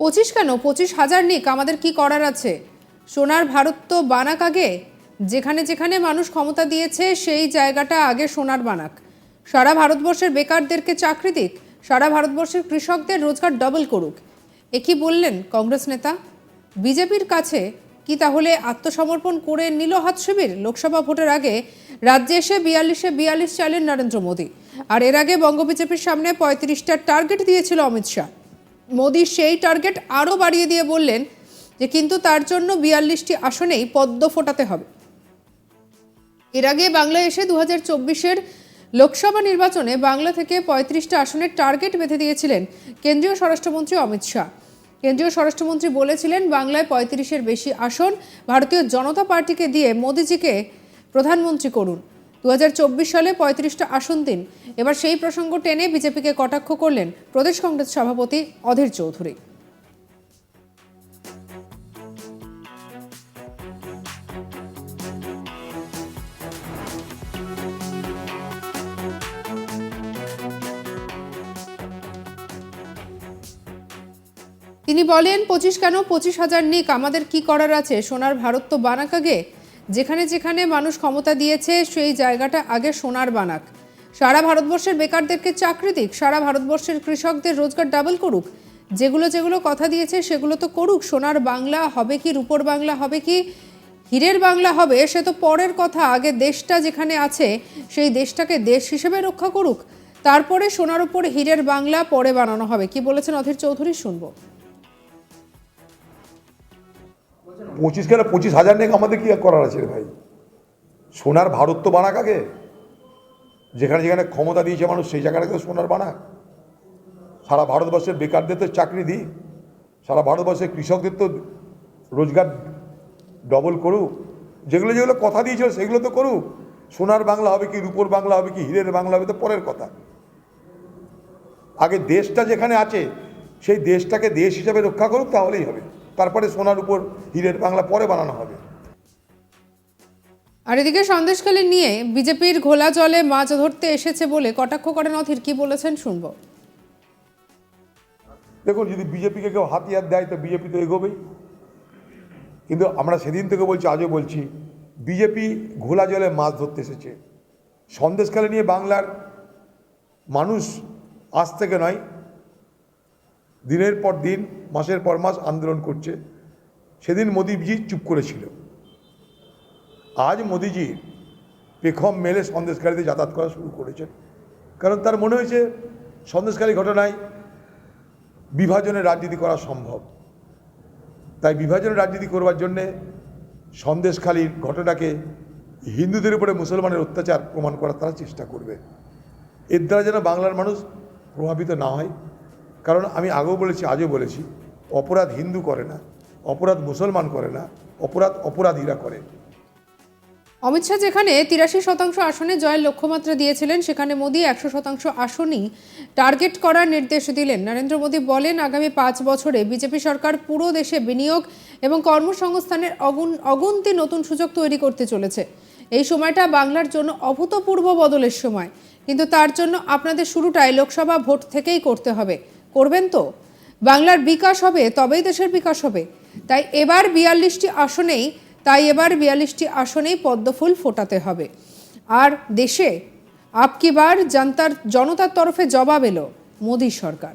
পঁচিশ কেন? পঁচিশ হাজার নিক, আমাদের কি করার আছে? সোনার ভারত তো বানাক আগে। যেখানে যেখানে মানুষ ক্ষমতা দিয়েছে, সেই জায়গাটা আগে সোনার বানাক। সারা ভারতবর্ষের বেকারদেরকে চাকরি দিক, সারা ভারতবর্ষের কৃষকদের রোজগার ডবল করুক। এ কি বললেন কংগ্রেস নেতা? বিজেপির কাছে কি তাহলে আত্মসমর্পণ করে নিল হাত শিবির? লোকসভা ভোটের আগে রাজ্যে এসে বিয়াল্লিশে বিয়াল্লিশ চাইলেন নরেন্দ্র মোদী। আর এর আগে বঙ্গ বিজেপির সামনে পঁয়ত্রিশটা টার্গেট দিয়েছিল অমিত শাহ। মোদী সেই টার্গেট আরও বাড়িয়ে দিয়ে বললেন যে কিন্তু তার জন্য বিয়াল্লিশটি আসনেই পদ্ম ফোটাতে হবে। এর আগে বাংলায় এসে দু হাজার চব্বিশের লোকসভা নির্বাচনে বাংলা থেকে পঁয়ত্রিশটা আসনের টার্গেট বেঁধে দিয়েছিলেন কেন্দ্রীয় স্বরাষ্ট্রমন্ত্রী অমিত শাহ। কেন্দ্রীয় স্বরাষ্ট্রমন্ত্রী বলেছিলেন, বাংলায় পঁয়ত্রিশের বেশি আসন ভারতীয় জনতা পার্টিকে দিয়ে মোদিজিকে প্রধানমন্ত্রী করুন। দু হাজার চব্বিশ সালে পঁয়ত্রিশটা আসন দিন। এবার সেই প্রসঙ্গ টেনে বিজেপিকে কটাক্ষ করলেন প্রদেশ কংগ্রেস সভাপতি অধীর চৌধুরী। তিনি বলেন, পঁচিশ কেন? পঁচিশ হাজার নিক, আমাদের কি করার আছে? সোনার ভারত তো বানাক আগে যেখানে যেখানে মানুষ ক্ষমতা দিয়েছে, সেই জায়গাটা আগে সোনার বানাক। সারা ভারতবর্ষের বেকারদেরকে চাকরি দিক, সারা ভারতবর্ষের কৃষকদের রোজগার ডাবল করুক। যেগুলো যেগুলো কথা দিয়েছে, সেগুলো তো করুক। সোনার বাংলা হবে কি, রূপর বাংলা হবে কি, হীরের বাংলা হবে, সে তো পরের কথা। আগে দেশটা যেখানে আছে, সেই দেশটাকে দেশ হিসেবে রক্ষা করুক। তারপরে সোনার উপর হীরের বাংলা পরে বানানো হবে। কি বলেছেন অধীর চৌধুরী শুনব। পঁচিশ কেন পঁচিশ হাজার নেক আমাদের কি করার আছে ভাই? সোনার ভারত তো বানাক আগে। যেখানে যেখানে ক্ষমতা দিয়েছে মানুষ, সেই জায়গাটাকে তো সোনার বানাক। সারা ভারতবর্ষের বেকারদের তো চাকরি দিই। সারা ভারতবর্ষের কৃষকদের তো রোজগার ডবল করুক। যেগুলো যেগুলো কথা দিয়েছিল, সেগুলো তো করুক। সোনার বাংলা হবে কি, রূপোর বাংলা হবে কি, হীরের বাংলা হবে তো পরের কথা। আগে দেশটা যেখানে আছে, সেই দেশটাকে দেশ হিসাবে রক্ষা করুক, তাহলেই হবে। তারপরে সোনার উপর হীরের বাংলা পরে বানানো হবে। আর এদিকে সন্দেশখালী নিয়ে বিজেপির ঘোলা জলে মাছ ধরতে এসেছে বলে কটাক্ষ করেন অধীর কি বলেছেন শুনব। দেখুন যদি বিজেপিকে কেউ হাতিয়ার দেয় তো বিজেপি তো এগোবেই। কিন্তু আমরা সেদিন থেকে বলছি আজও বলছি বিজেপি ঘোলা জলে মাছ ধরতে এসেছে। সন্দেশখালী নিয়ে বাংলার মানুষ আজ থেকে নয় দিনের পর দিন, মাসের পর মাস আন্দোলন করছে। সেদিন মোদিজি চুপ করেছিল। আজ মোদিজি পেখম মেলে সন্দেশকারীতে যাতায়াত করা শুরু করেছেন। কারণ তার মনে হয়েছে সন্দেশকারী ঘটনায় বিভাজনের রাজনীতি করা সম্ভব। তাই বিভাজনের রাজনীতি করবার জন্যে সন্দেশখালীর ঘটনাকে হিন্দুদের উপরে মুসলমানের অত্যাচার প্রমাণ করার তারা চেষ্টা করবে। এর দ্বারা যেন বাংলার মানুষ প্রভাবিত না হয়। কারণ আমি আগেও বলেছি, আজও বলেছি, অপরাধ হিন্দু করে না, অপরাধ মুসলমান করে না, অপরাধ অপরাধীরা করে। অমিত শাহ যেখানে তিরাশি শতাংশ আসনে জয়ের লক্ষ্যমাত্রা দিয়েছিলেন, সেখানে মোদী একশো শতাংশ আসনই টার্গেট করার নির্দেশ দিলেন। নরেন্দ্র মোদী বলেন, আগামী পাঁচ বছরে বিজেপি সরকার পুরো দেশে বিনিয়োগ এবং কর্মসংস্থানের অগুন, অগুন্তি নতুন সুযোগ তৈরি করতে চলেছে। এই সময়টা বাংলার জন্য অভূতপূর্ব বদলের সময়। কিন্তু তার জন্য আপনাদের শুরুটাই লোকসভা ভোট থেকেই করতে হবে। করবেন তো? বাংলার বিকাশ হবে, তবেই দেশের বিকাশ হবে। তাই এবার বিয়াল্লিশটি আসনেই, তাই এবার বিয়াল্লিশটি আসনেই পদ্মফুল ফোটাতে হবে। আর দেশে আপকিবার জনতার জনতার তরফে জবাব এলো মোদী সরকার।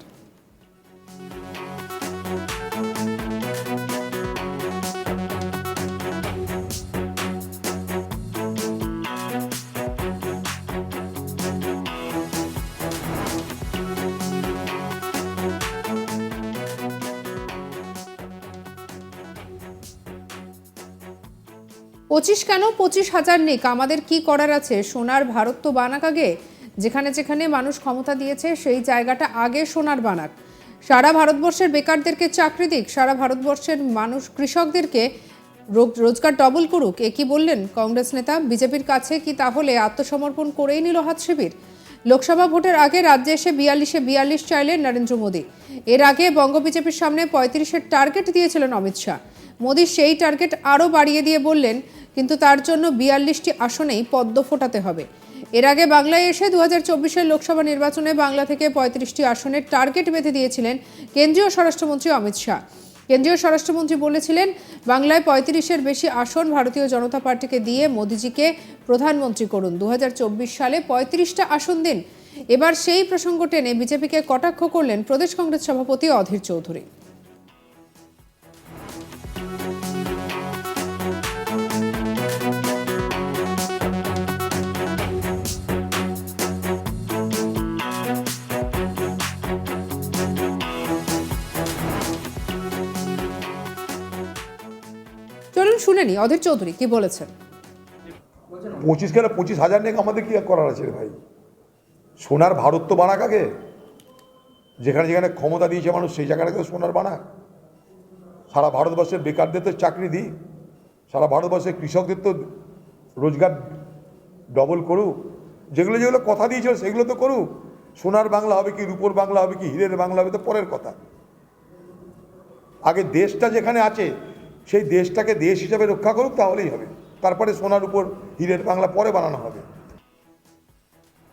পঁচিশ কেন? পঁচিশ হাজার নিক। আমাদের কি করার আছে? সোনার ভারত তো বানাক আগে। যেখানে যেখানে মানুষ ক্ষমতা দিয়েছে, সেই জায়গাটা আগে সোনার বানাক। সারা ভারতবর্ষের বেকারদেরকে চাকরি দিক, সারা ভারতবর্ষের মানুষ কৃষকদেরকে রোজগার ডবল করুক। এ কি বললেন কংগ্রেস নেতা? বিজেপির কাছে কি তাহলে আত্মসমর্পণ করেই নিল হাত শিবির? লোকসভা ভোটের আগে রাজ্যে এসে বিয়াল্লিশে বিয়াল্লিশ চাইলেন নরেন্দ্র মোদী। এর আগে বঙ্গ বিজেপির সামনে পঁয়ত্রিশের টার্গেট দিয়েছিলেন অমিত শাহ। মোদী সেই টার্গেট আরও বাড়িয়ে দিয়ে বললেন, কিন্তু তার জন্য বিয়াল্লিশটি আসনেই পদ্ম ফোটাতে হবে। এর আগে বাংলায় এসে দু হাজার লোকসভা নির্বাচনে বাংলা থেকে পঁয়ত্রিশটি আসনের টার্গেট বেঁধে দিয়েছিলেন কেন্দ্রীয় স্বরাষ্ট্রমন্ত্রী অমিত শাহ। কেন্দ্রীয় স্বরাষ্ট্রমন্ত্রী বলেছিলেন, বাংলায় পঁয়ত্রিশের বেশি আসন ভারতীয় জনতা পার্টিকে দিয়ে মোদিজিকে প্রধানমন্ত্রী করুন। দু হাজার চব্বিশ সালে পঁয়ত্রিশটা আসন দিন। এবার সেই প্রসঙ্গ টেনে বিজেপিকে কটাক্ষ করলেন প্রদেশ কংগ্রেস সভাপতি অধীর চৌধুরী। চলুন শুনে নি, অধীর চৌধুরী, কি বলেছেন? পঁচিশ গেলে পঁচিশ হাজার নেক আমাদের কি করার আছে ভাই? সোনার ভারত তো বানাক আগে। যেখানে যেখানে ক্ষমতা দিয়েছে মানুষ, সেই জায়গাটাকে সোনার বানাক। সারা ভারতবর্ষের বেকারদের তো চাকরি দিই। সারা ভারতবর্ষের কৃষকদের তো রোজগার ডবল করুক। যেগুলো যেগুলো কথা দিয়েছিল, সেগুলো তো করুক। সোনার বাংলা হবে কি, রূপোর বাংলা হবে কি, হীরের বাংলা হবে তো পরের কথা। আগে দেশটা যেখানে আছে সেই দেশটাকে দেশ হিসাবে রক্ষা করুক তাহলেই হবে। তারপরে সোনার উপর হীরের বাংলা পরে বানানো হবে।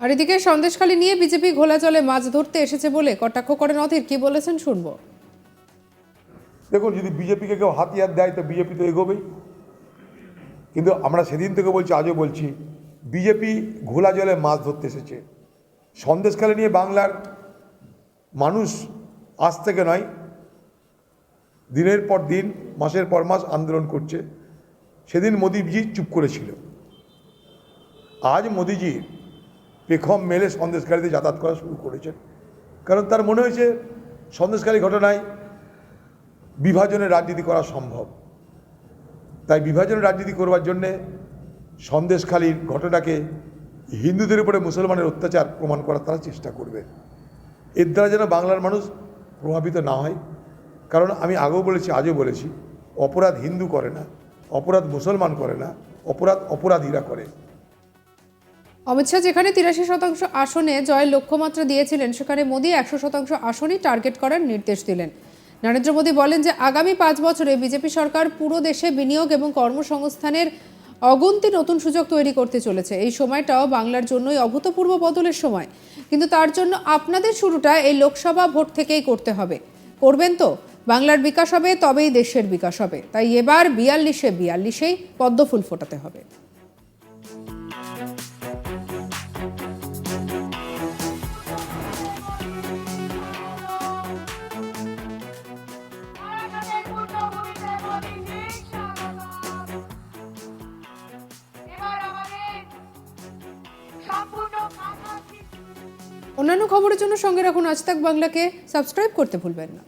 আর এদিকে সন্দেশখালী নিয়ে বিজেপি ঘোলা জলে মাছ ধরতে এসেছে বলে কটাক্ষ করেন অধীর। কি বলেছেন শুনব। দেখুন যদি বিজেপিকে কেউ হাতিয়ার দেয় তো বিজেপি তো এগোবেই। কিন্তু আমরা সেদিন থেকে বলছি আজও বলছি বিজেপি ঘোলা জলে মাছ ধরতে এসেছে। সন্দেশখালী নিয়ে বাংলার মানুষ আজ থেকে নয় দিনের পর দিন মাসের পর মাস আন্দোলন করছে। সেদিন মোদীজি চুপ করেছিল। আজ মোদিজি পেখম মেলে সন্দেশকারীতে যাতায়াত করা শুরু করেছেন। কারণ তার মনে হয়েছে, সন্দেশকারী ঘটনায় বিভাজনের রাজনীতি করা সম্ভব। তাই বিভাজনের রাজনীতি করবার জন্যে সন্দেশখালীর ঘটনাকে হিন্দুদের উপরে মুসলমানের অত্যাচার প্রমাণ করার তারা চেষ্টা করবে। এর দ্বারা যেন বাংলার মানুষ প্রভাবিত না হয়। কারণ আমি আগেও বলেছি, আজও বলেছি অপরাধ হিন্দু করে না, অপরাধ মুসলমান করে না, অপরাধ অপরাধীরা করে। অমিত শাহ, যেখানে তিরাশি শতাংশ আসনে জয়ের লক্ষ্যমাত্রা দিয়েছিলেন, সেখানে মোদী একশো শতাংশ আসনই টার্গেট করার নির্দেশ দিলেন। নরেন্দ্র মোদী বলেন যে, আগামী পাঁচ বছরে বিজেপি সরকার পুরো দেশে বিনিয়োগ এবং কর্মসংস্থানের অগুন্তি নতুন সুযোগ তৈরি করতে চলেছে। এই সময়টাও বাংলার জন্যই অভূতপূর্ব বদলের সময়। কিন্তু তার জন্য আপনাদের শুরুটা এই লোকসভা ভোট থেকেই করতে হবে। করবেন তো? বাংলার বিকাশ হবে, তবেই দেশের বিকাশ হবে। তাই এবার বিয়াল্লিশে বিয়াল্লিশেই পদ্মফুল ফোটাতে হবে। অন্যান্য খবরের জন্য সঙ্গে রাখুন আজ তাক বাংলাকে। সাবস্ক্রাইব করতে ভুলবেন না।